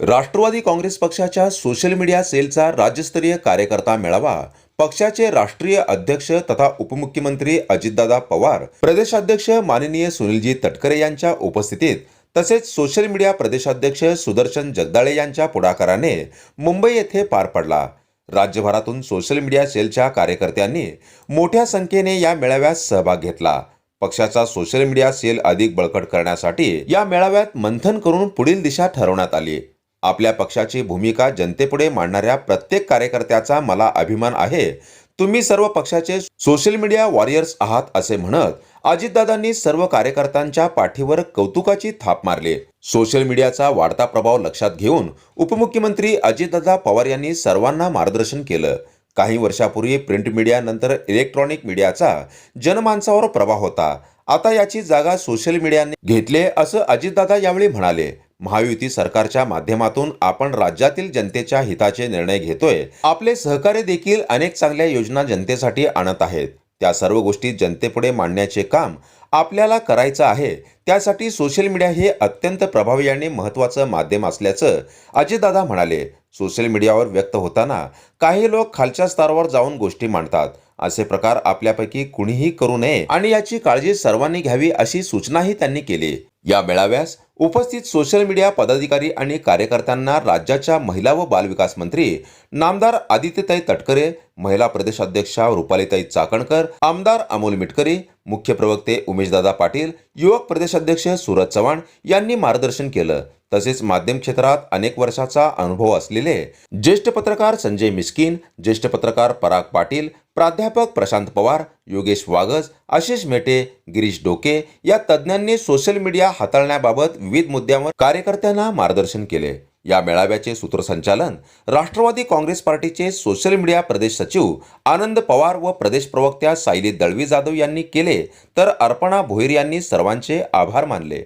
राष्ट्रवादी काँग्रेस पक्षाच्या social media सेलचा राज्यस्तरीय कार्यकर्ता मेळावा पक्षाचे राष्ट्रीय अध्यक्ष तथा उपमुख्यमंत्री अजितदादा पवार प्रदेशाध्यक्ष माननीय सुनीलजी तटकरे यांच्या उपस्थितीत तसेच सोशल मीडिया प्रदेशाध्यक्ष सुदर्शन जगदाळे यांच्या पुढाकाराने मुंबई येथे पार पडला. राज्यभरातून सोशल मीडिया सेलच्या कार्यकर्त्यांनी मोठ्या संख्येने या मेळाव्यात सहभाग घेतला. पक्षाचा सोशल मीडिया सेल अधिक बळकट करण्यासाठी या मेळाव्यात मंथन करून पुढील दिशा ठरवण्यात आली. आपल्या पक्षाची भूमिका जनतेपुढे मांडणाऱ्या प्रत्येक कार्यकर्त्याचा मला अभिमान आहे. तुम्ही सर्व पक्षाचे सोशल मीडिया वॉरियर्स आहात असे म्हणत अजितदादांनी सर्व कार्यकर्त्यांच्या पाठीवर कौतुकाची थाप मारली. सोशल मीडियाचा वाढता प्रभाव लक्षात घेऊन उपमुख्यमंत्री अजितदादा पवार यांनी सर्वांना मार्गदर्शन केलं. काही वर्षापूर्वी प्रिंट मीडियानंतर इलेक्ट्रॉनिक मीडियाचा जनमानसावर प्रभाव होता. आता याची जागा सोशल मीडियाने घेतले असं अजितदादा यावेळी म्हणाले. महायुती सरकारच्या माध्यमातून आपण राज्यातील जनतेच्या हिताचे निर्णय घेतोय. आपले सहकार्य देखील अनेक चांगल्या योजना जनतेसाठी आणत आहेत. त्या सर्व गोष्टी जनतेपुढे मांडण्याचे काम आपल्याला करायचं आहे. त्यासाठी सोशल मीडिया हे अत्यंत प्रभावी आणि महत्त्वाचं माध्यम असल्याचं अजितदादा म्हणाले. सोशल मीडियावर व्यक्त होताना काही लोक खालच्या स्तरावर जाऊन गोष्टी मांडतात. असे प्रकार आपल्यापैकी कुणीही करू नये आणि याची काळजी सर्वांनी घ्यावी अशी सूचनाही त्यांनी केली. या मेळाव्यास उपस्थित सोशल मीडिया पदाधिकारी आणि कार्यकर्त्यांना राज्याच्या महिला व बालविकास मंत्री नामदार आदित्यताई तटकरे महिला प्रदेशाध्यक्षा रुपालीताई चाकणकर आमदार अमोल मिटकरी मुख्य प्रवक्ते उमेशदादा पाटील युवक प्रदेशाध्यक्ष सूरज चव्हाण यांनी मार्गदर्शन केलं. तसेच माध्यम क्षेत्रात अनेक वर्षाचा अनुभव असलेले ज्येष्ठ पत्रकार संजय मिस्किन ज्येष्ठ पत्रकार पराग पाटील प्राध्यापक प्रशांत पवार योगेश वागस आशिष मेटे गिरीश डोके या तज्ज्ञांनी सोशल मीडिया हाताळण्याबाबत विविध मुद्द्यांवर कार्यकर्त्यांना मार्गदर्शन केले. या मेळाव्याचे सूत्रसंचालन राष्ट्रवादी काँग्रेस पार्टीचे सोशल मीडिया प्रदेश सचिव आनंद पवार व प्रदेश प्रवक्त्या सायली दळवी जाधव यांनी केले तर अर्पणा भोईर यांनी सर्वांचे आभार मानले.